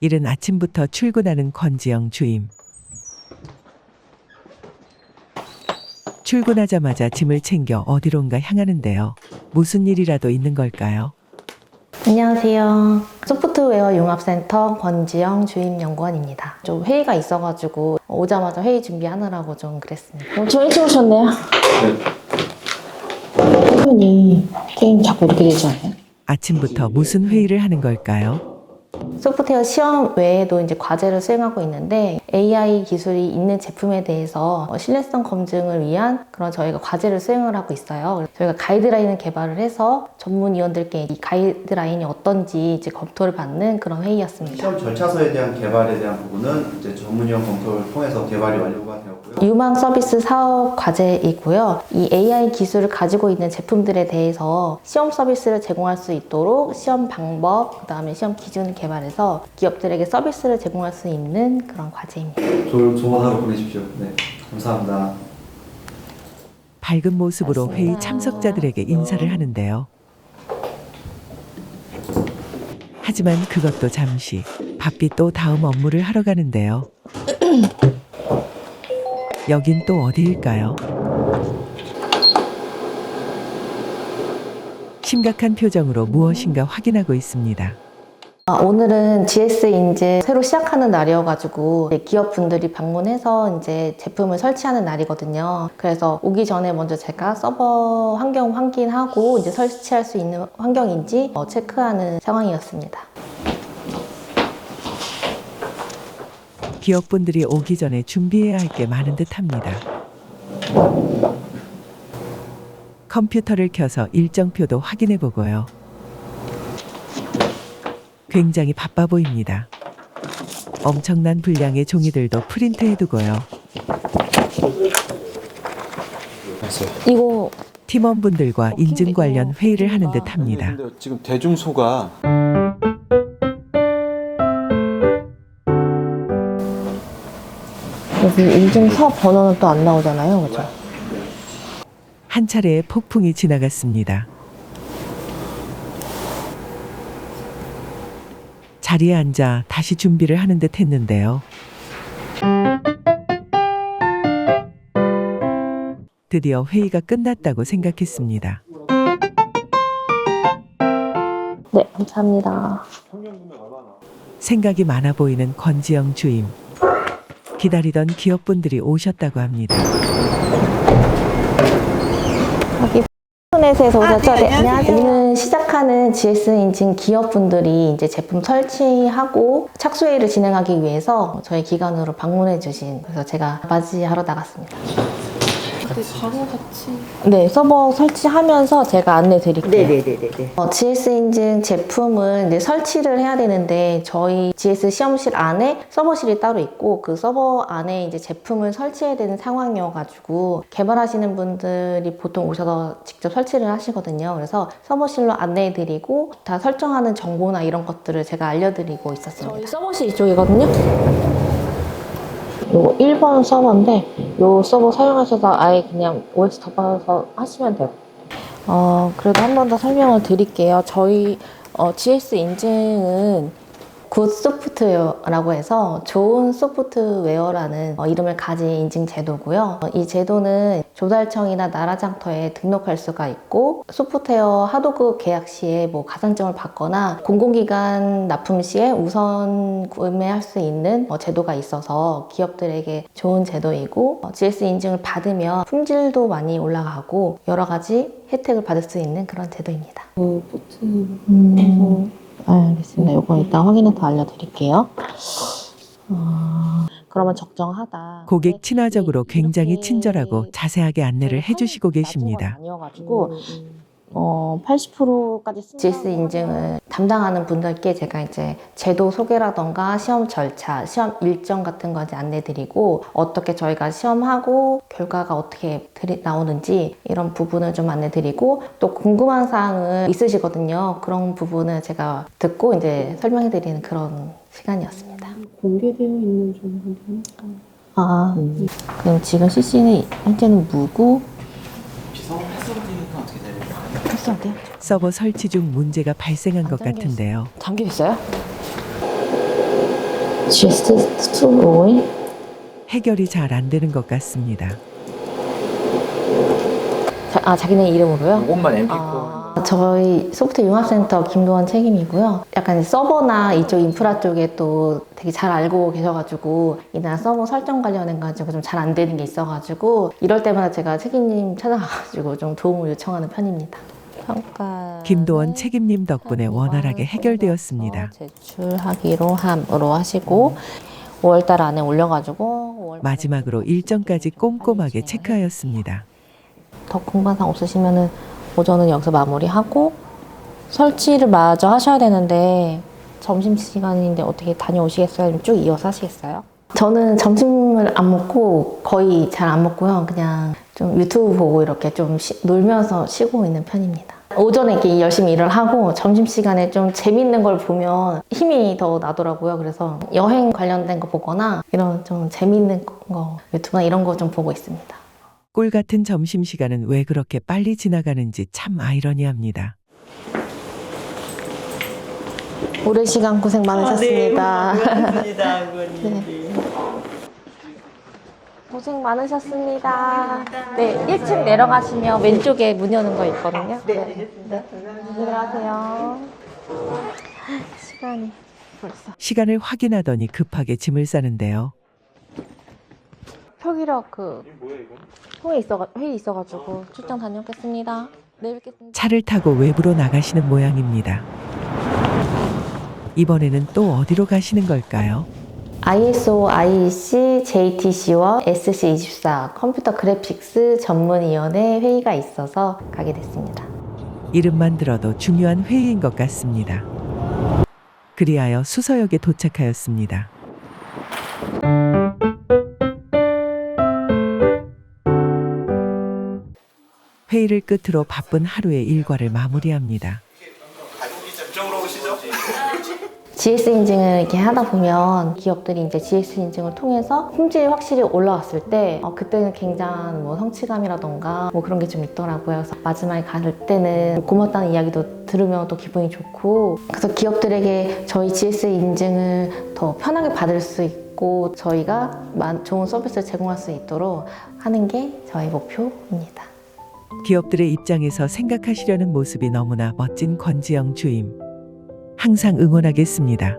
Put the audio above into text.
이른 아침부터 출근하는 권지영 주임. 출근하자마자 짐을 챙겨 어디론가 향하는데요. 무슨 일이라도 있는 걸까요? 안녕하세요. 소프트웨어 융합센터 권지영 주임 연구원입니다. 좀 회의가 있어가지고 오자마자 회의 준비하느라고 좀 그랬습니다. 어, 저 일찍 오셨네요. 화면이 게임 자꾸 이렇게 되지 않아요? 아침부터 무슨 회의를 하는 걸까요? 소프트웨어 시험 외에도 이제 과제를 수행하고 있는데 AI 기술이 있는 제품에 대해서 신뢰성 검증을 위한 그런 저희가 과제를 수행을 하고 있어요. 저희가 가이드라인을 개발을 해서 전문위원들께 이 가이드라인이 어떤지 이제 검토를 받는 그런 회의였습니다. 시험 절차서에 대한 개발에 대한 부분은 이제 전문위원 검토를 통해서 개발이 완료가 되었고요. 유망 서비스 사업 과제이고요. 이 AI 기술을 가지고 있는 제품들에 대해서 시험 서비스를 제공할 수 있도록 시험 방법, 그 다음에 시험 기준을 개발해서 기업들에게 서비스를 제공할 수 있는 그런 과제입니다. 좋은, 좋은 하루 보내십시오. 네, 감사합니다. 밝은 모습으로 회의 맞습니다. 참석자들에게 인사를 하는데요. 하지만 그것도 잠시 바삐 또 다음 업무를 하러 가는데요. 여긴 또 어디일까요? 심각한 표정으로 무엇인가 확인하고 있습니다. 아, 오늘은 GS 인증 새로 시작하는 날이어가지고 이제 기업분들이 방문해서 이제 제품을 설치하는 날이거든요. 그래서 오기 전에 먼저 제가 서버 환경 확인하고 이제 설치할 수 있는 환경인지 어, 체크하는 상황이었습니다. 기업분들이 오기 전에 준비해야 할 게 많은 듯 합니다. 컴퓨터를 켜서 일정표도 확인해 보고요. 굉장히 바빠 보입니다. 엄청난 분량의 종이들도 프린트해 두고요. 이거 팀원분들과 인증 관련 회의를 하는 듯 합니다. 근데 지금 대중소가 여기 인증서 번호는 또 안 나오잖아요, 그죠? 한 차례의 폭풍이 지나갔습니다. 자리에 앉아 다시 준비를 하는 듯 했는데요. 드디어 회의가 끝났다고 생각했습니다. 네, 감사합니다. 생각이 많아 보이는 권지영 주임. 기다리던 기업분들이 오셨다고 합니다. 인터넷에서 오셨죠? 네, 안녕하세요. 오늘 시작하는 GS 인증 기업분들이 이제 제품 설치하고 착수회의를 진행하기 위해서 저희 기관으로 방문해 주신 그래서 제가 맞이하러 나갔습니다. 네, 서버 설치하면서 제가 안내 드릴게요. 네네네네. 어, GS 인증 제품은 이제 설치를 해야 되는데 저희 GS 시험실 안에 서버실이 따로 있고 그 서버 안에 이제 제품을 설치해야 되는 상황이어가지고 개발하시는 분들이 보통 오셔서 직접 설치를 하시거든요. 그래서 서버실로 안내해드리고 다 설정하는 정보나 이런 것들을 제가 알려드리고 있었습니다. 저희 서버실 이쪽이거든요. 요거 1번 서버인데 요 서버 사용하셔서 아예 그냥 OS 덮어서 하시면 돼요. 어, 그래도 한 번 더 설명을 드릴게요. 저희 어, GS 인증은 굿 소프트웨어라고 해서 좋은 소프트웨어라는 어, 이름을 가진 인증 제도고요. 어, 이 제도는 조달청이나 나라장터에 등록할 수가 있고 소프트웨어 하도급 계약 시에 뭐 가산점을 받거나 공공기관 납품 시에 우선 구매할 수 있는 어, 제도가 있어서 기업들에게 좋은 제도이고 어, GS 인증을 받으면 품질도 많이 올라가고 여러 가지 혜택을 받을 수 있는 그런 제도입니다. 음, 알겠습니다. 이거 일단 확인해서 알려드릴게요. 어, 그러면 적정하다. 고객 친화적으로 굉장히 친절하고 자세하게 안내를 해주시고 계십니다. 아니어가지고 어, 80%까지 GS 인증을 담당하는 분들께 제가 이제 제도 소개라던가 시험 절차, 시험 일정 같은 거 이제 안내드리고 어떻게 저희가 시험하고 결과가 어떻게 나오는지 이런 부분을 좀 안내드리고 또 궁금한 사항은 있으시거든요. 그런 부분을 제가 듣고 이제 설명해드리는 그런 시간이었습니다. 공개되어 있는 정보는 아, 그럼 지금 CC는 현재는 무고 비서 패스워드가 어떻게 돼요? 했어야 돼요? 서버 설치 중 문제가 발생한 것 같은데요. 잠겨 있어요? GS2 로고인? 해결이 잘 안 되는 것 같습니다. 자, 아 자기네 이름으로요? 이것만 MP4 아, 저희 소프트 융합센터 김도원 책임이고요. 약간 서버나 이쪽 인프라 쪽에 또 되게 잘 알고 계셔가지고 이날 서버 설정 관련해 가지고 좀 잘 안 되는 게 있어가지고 이럴 때마다 제가 책임님 찾아가가지고 좀 도움을 요청하는 편입니다. 평가 김도원 책임님 덕분에 원활하게 해결되었습니다. 제출하기로 함으로 하시고 5월달 안에 올려가지고 5월 마지막으로 일정까지 꼼꼼하게 체크하였습니다. 더 궁금한 사항 없으시면은 오전은 여기서 마무리하고 설치를 마저 하셔야 되는데 점심 시간인데 어떻게 다녀오시겠어요? 아니면 쭉 이어서 하시겠어요? 저는 점심을 안 먹고 거의 잘 안 먹고요. 그냥 좀 유튜브 보고 이렇게 좀 쉬- 놀면서 쉬고 있는 편입니다. 오전에 이렇게 열심히 일을 하고 점심 시간에 좀 재밌는 걸 보면 힘이 더 나더라고요. 그래서 여행 관련된 거 보거나 이런 좀 재밌는 거 유튜브나 이런 거 좀 보고 있습니다. 꿀 같은 점심시간은 왜 그렇게 빨리 지나가는지 참 아이러니합니다. 오랜 시간 고생 많으셨습니다. 네. 고 생 많으셨습니다. 네, 1층 내려가시면 왼쪽에 문 여는 거 있거든요. 네, 알겠습니다. 들어가세요. 시간이 벌써. 시간을 확인하더니 급하게 짐을 싸는데요. 표기력 그 회의 있어 회의 있어가지고 출장 다녀오겠습니다. 내일 뵙겠습니다. 차를 타고 외부로 나가시는 모양입니다. 이번에는 또 어디로 가시는 걸까요? ISO, IEC, JTC와 SC24 컴퓨터 그래픽스 전문위원회 회의가 있어서 가게 됐습니다. 이름만 들어도 중요한 회의인 것 같습니다. 그리하여 수서역에 도착하였습니다. 회의를 끝으로 바쁜 하루의 일과를 마무리합니다. GS 인증을 이렇게 하다 보면 기업들이 이제 GS 인증을 통해서 품질이 확실히 올라왔을 때 어, 그때는 굉장한 뭐 성취감이라던가 뭐 그런 게 좀 있더라고요. 그래서 마지막에 갈 때는 고맙다는 이야기도 들으면 또 기분이 좋고 그래서 기업들에게 저희 GS 인증을 더 편하게 받을 수 있고 저희가 만- 좋은 서비스를 제공할 수 있도록 하는 게 저희 목표입니다. 기업들의 입장에서 생각하시려는 모습이 너무나 멋진 권지영 주임. 항상 응원하겠습니다.